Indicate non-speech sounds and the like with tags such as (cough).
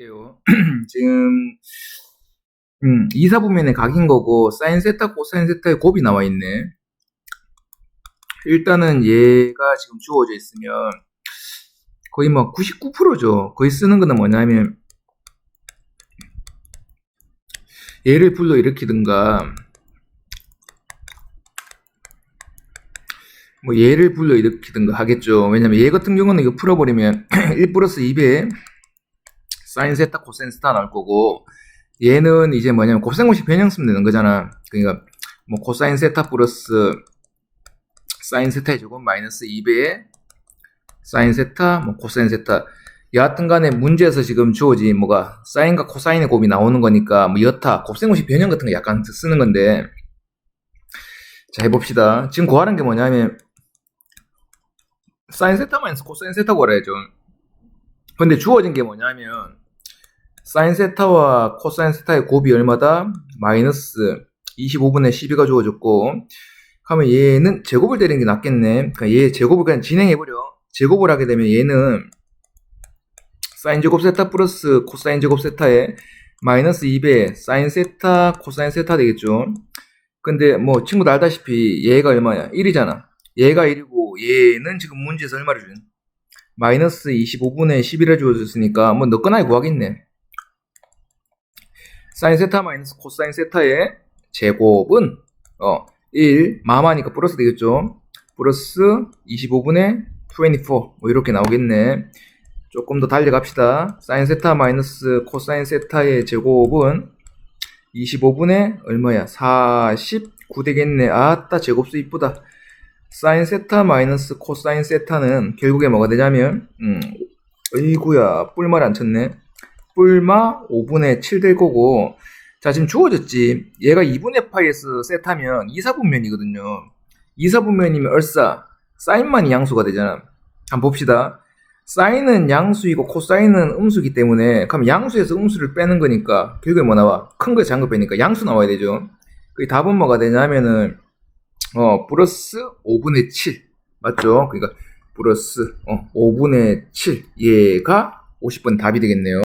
볼게요. (clears throat) 지금 음, 2, 4부면에 각인 거고 사인 세타, 코사인 세타의 곱이 나와 있네. 일단은 얘가 지금 주어져 있으면 거의 뭐 99%죠. 거의 쓰는 거는 뭐냐면 얘를 불러 일으키든가 뭐 얘를 불러 일으키든가 하겠죠. 왜냐면 얘 같은 경우는 이거 풀어버리면 (clears throat) 1 플러스 2배 사인 세타 코사인 세타 나올 거고 얘는 이제 뭐냐면 곱셈 공식 변형 쓰면 되는 거잖아. 그러니까 뭐 코사인 세타 플러스 사인 세타의 제곱 마이너스 2배의 사인 세타 뭐 코사인 세타 여하튼 간에 문제에서 지금 주어진 뭐가 사인과 코사인의 곱이 나오는 거니까 뭐 여타 곱셈 공식 변형 같은 거 약간 쓰는 건데 자 해봅시다. 지금 구하는 게 뭐냐면 사인 세타 마이너스 코사인 세타 구하래야죠. 근데 주어진 게 뭐냐면 사인 세타와 코사인 세타의 곱이 얼마다? 마이너스 25분의 12가 주어졌고 그러면 얘는 제곱을 때리는 게 낫겠네. 그러니까 얘 제곱을 그냥 진행해버려. 제곱을 하게 되면 얘는 사인 제곱 세타 플러스 코사인 제곱 세타에 마이너스 2배 사인 세타 코사인 세타 되겠죠. 근데 뭐 친구들 알다시피 얘가 얼마야? 1이잖아. 얘가 1이고 얘는 지금 문제에서 얼마를 준? 마이너스 25분의 11을 주어졌으니까 뭐 너거나 구하겠네. 사인 세타 마이너스 코사인 세타의 제곱은 어 1, 마마니까 플러스 되겠죠. 플러스 25분의 24. 뭐 이렇게 나오겠네. 조금 더 달려갑시다. 사인 세타 마이너스 코사인 세타의 제곱은 25분의 얼마야? 49 되겠네. 아따, 제곱수 이쁘다. 사인 세타 마이너스 코사인 세타는 결국에 뭐가 되냐면, 음, 어이구야, 뿔말 안 쳤네. 뿔마 5분의 7 될 거고, 자, 지금 주어졌지. 얘가 2분의 파이에서 세타면 2사분면이거든요. 2사분면이면 얼싸, 사인만이 양수가 되잖아. 한번 봅시다. 사인은 양수이고 코사인은 음수기 때문에 그럼 양수에서 음수를 빼는 거니까 결국에 뭐 나와? 큰 거에 작은 거 빼니까 양수 나와야 되죠. 그 답은 뭐가 되냐면은 어 플러스 5분의 7 맞죠? 그러니까 플러스 어, 5분의 7 얘가 50번 답이 되겠네요.